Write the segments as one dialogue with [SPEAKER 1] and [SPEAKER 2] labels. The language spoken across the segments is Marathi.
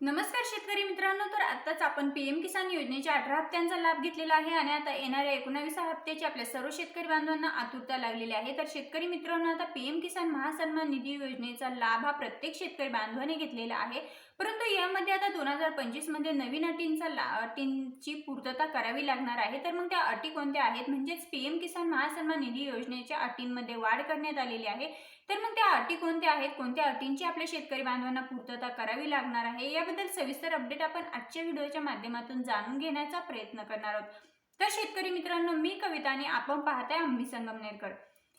[SPEAKER 1] नमस्कार शेतकरी मित्रांनो तर आत्ताच आपण पीएम किसान योजनेच्या अठरा हप्त्यांचा लाभ घेतलेला आहे आणि आता येणाऱ्या एकोणावीसा हप्त्याची आपल्या सर्व शेतकरी बांधवांना आतुरता लागलेली आहे. तर शेतकरी मित्रांनो आता पीएम किसान महासन्मान निधी योजनेचा लाभ हा प्रत्येक शेतकरी बांधवाने घेतलेला आहे. परंतु यामध्ये आता दोन हजार पंचवीसमध्ये नवीन अटींचा ला अटींची पूर्तता करावी लागणार आहे तर मग त्या अटी कोणत्या आहेत? म्हणजेच पी एम किसान महासन्मान निधी योजनेच्या अटींमध्ये वाढ करण्यात आलेली आहे. तर मग त्या अटी कोणत्या आहेत? कोणत्या अटींची आपल्या शेतकरी बांधवांना पूर्तता करावी लागणार आहे? याबद्दल सविस्तर अपडेट आपण आजच्या व्हिडिओच्या माध्यमातून जाणून घेण्याचा प्रयत्न करणार आहोत. तर शेतकरी मित्रांनो मी कविता आणि आपण पाहताय आम्ही संगमनेरकर.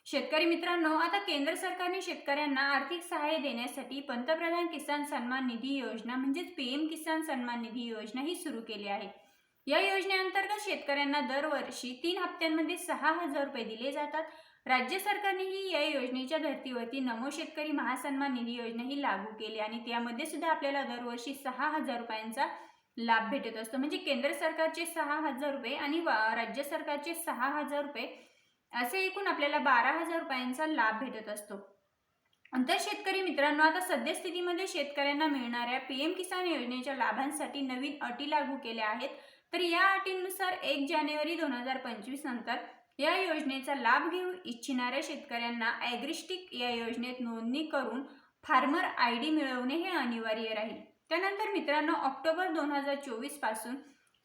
[SPEAKER 1] शेतकरी मित्रांनो आता केंद्र सरकारने शेतकऱ्यांना आर्थिक सहाय्य देण्यासाठी पंतप्रधान किसान सन्मान निधी योजना म्हणजेच पीएम किसान सन्मान निधी योजना ही सुरू केली आहे. या योजनेअंतर्गत शेतकऱ्यांना दरवर्षी तीन हप्त्यांमध्ये सहा हजार रुपये दिले जातात. राज्य सरकारनेही या योजनेच्या धर्तीवरती नमो शेतकरी महासन्मान निधी योजना ही लागू केली आणि त्यामध्ये सुद्धा आपल्याला दरवर्षी सहा हजार रुपयांचा लाभ भेटत असतो. म्हणजे केंद्र सरकारचे सहा हजार रुपये आणि राज्य सरकारचे सहा हजार रुपये असे एकूण आपल्याला बारा हजार रुपयांचा लाभ भेटत असतो. तर शेतकरी मित्रांनो आता सद्यस्थितीमध्ये शेतकऱ्यांना मिळणाऱ्या पी एम किसान योजनेच्या लाभांसाठी नवीन अटी लागू केल्या आहेत. तर या अटींनुसार एक जानेवारी दोन हजार पंचवीस नंतर या योजनेचा लाभ घेऊ इच्छिणाऱ्या शेतकऱ्यांना ॲग्रिस्टिक या योजनेत नोंदणी करून फार्मर आय डी मिळवणे हे अनिवार्य राहील. त्यानंतर मित्रांनो ऑक्टोबर दोन हजार चोवीसपासून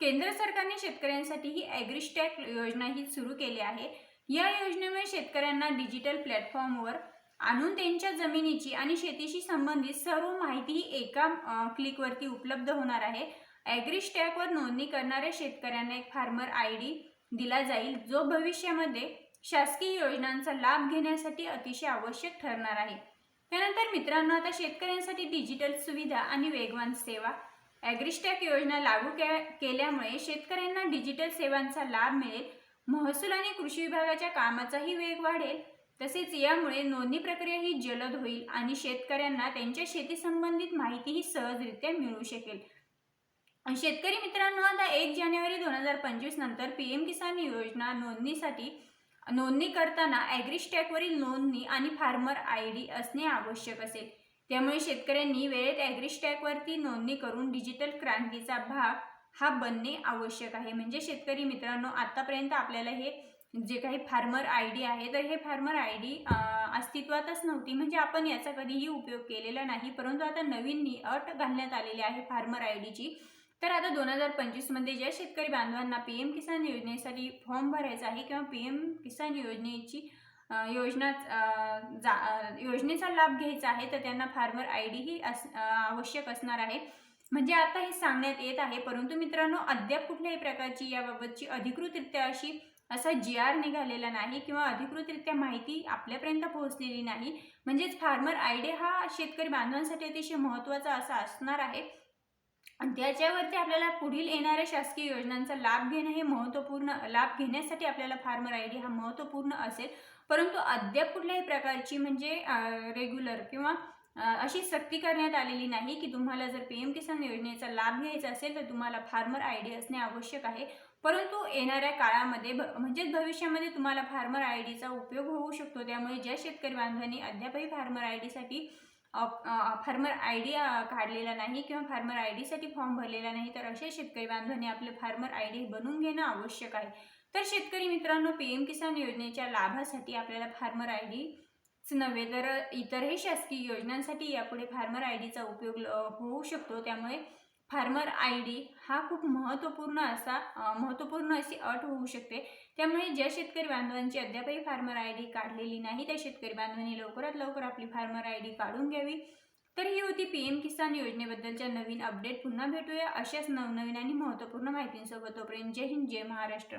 [SPEAKER 1] केंद्र सरकारने शेतकऱ्यांसाठी ही ॲग्रिस्टॅक योजना ही सुरू केली आहे. या योजनेमुळे शेतकऱ्यांना डिजिटल प्लॅटफॉर्मवर आणून त्यांच्या जमिनीची आणि शेतीशी संबंधित सर्व माहितीही एका क्लिकवरती उपलब्ध होणार आहे. ॲग्रीस्टॅकवर नोंदणी करणाऱ्या शेतकऱ्यांना एक फार्मर आय डी दिला जाईल जो भविष्यामध्ये शासकीय योजनांचा लाभ घेण्यासाठी अतिशय आवश्यक ठरणार आहे. त्यानंतर मित्रांनो आता शेतकऱ्यांसाठी डिजिटल सुविधा आणि वेगवान सेवा. ॲग्रिस्टॅक योजना लागू के केल्यामुळे शेतकऱ्यांना डिजिटल सेवांचा लाभ मिळेल. महसूल आणि कृषी विभागाच्या कामाचाही वेग वाढेल. तसेच यामुळे नोंदणी प्रक्रिया ही जलद होईल आणि शेतकऱ्यांना त्यांच्या शेती संबंधित माहितीही सहजरित्या मिळू शकेल. शेतकरी मित्रांनो आता एक जानेवारी दोन हजार पंचवीस नंतर पी एम किसान योजना नोंदणीसाठी नोंदणी करताना ॲग्रिस्टॅकवरील नोंदणी आणि फार्मर आय डी असणे आवश्यक असेल. त्यामुळे शेतकऱ्यांनी वेळेत ॲग्रिस्टॅकवरती नोंदणी करून डिजिटल क्रांतीचा भाग हा बनणे आवश्यक आहे. म्हणजे शेतकरी मित्रांनो आतापर्यंत आपल्याला हे जे काही फार्मर आय डी आहे तर हे फार्मर आय डी अस्तित्वातच नव्हती. म्हणजे आपण याचा कधीही उपयोग केलेला नाही. परंतु आता नवीन नि- अट घालण्यात आलेली आहे फार्मर आय डीची. तर आता दोन हजार पंचवीसमध्ये ज्या शेतकरी बांधवांना पी एम किसान योजनेसाठी फॉर्म भरायचा आहे किंवा पी एम किसान योजनेची योजना जा योजनेचा लाभ घ्यायचा आहे तर त्यांना फार्मर आय डी ही अस आवश्यक असणार आहे. म्हणजे आता हे सांगण्यात येत आहे परंतु मित्रांनो अद्याप कुठल्याही प्रकारची याबाबतची अधिकृतरित्या अशी असा जी आर निघालेला नाही किंवा अधिकृतरित्या माहिती आपल्यापर्यंत पोहोचलेली नाही. म्हणजेच फार्मर आय डी हा शेतकरी बांधवांसाठी अतिशय महत्त्वाचा असा असणार आहे. आणि त्याच्यावरती आपल्याला पुढील येणाऱ्या शासकीय योजनांचा लाभ घेणं हे महत्त्वपूर्ण लाभ घेण्यासाठी आपल्याला फार्मर आय डी हा महत्त्वपूर्ण असेल. परंतु अद्याप कुठल्याही प्रकारची म्हणजे रेग्युलर किंवा अशी सक्ती करण्यात आलेली नाही की तुम्हाला जर पी एम किसान योजनेचा लाभ घ्यायचा असेल तर तुम्हाला फार्मर आय डी असणे आवश्यक आहे. परंतु येणाऱ्या काळामध्ये भ म्हणजेच भविष्यामध्ये तुम्हाला फार्मर आय डीचा उपयोग होऊ शकतो. त्यामुळे ज्या शेतकरी बांधवांनी अद्यापही फार्मर आय डीसाठी फार्मर आय डी काढलेला नाही किंवा फार्मर आय डीसाठी फॉर्म भरलेला नाही तर अशा शेतकरी बांधवांनी आपले फार्मर आय डी बनवून घेणं आवश्यक आहे. तर शेतकरी मित्रांनो पी एम किसान योजनेच्या लाभासाठी आपल्याला फार्मर आय डी च नव्हे तर इतरही शासकीय योजनांसाठी यापुढे फार्मर आय डीचा उपयोग होऊ शकतो. त्यामुळे फार्मर आय डी हा खूप महत्त्वपूर्ण असा महत्त्वपूर्ण अशी अट होऊ शकते. त्यामुळे ज्या शेतकरी बांधवांची अद्यापही फार्मर आय डी काढलेली नाही त्या शेतकरी बांधवांनी लवकरात लवकर आपली फार्मर आय डी काढून घ्यावी. तर ही होती पी एम किसान योजनेबद्दलच्या नवीन अपडेट. पुन्हा भेटूया अशाच नवनवीन आणि महत्त्वपूर्ण माहितींसोबत. तोपर्यंत जय हिंद जय महाराष्ट्र.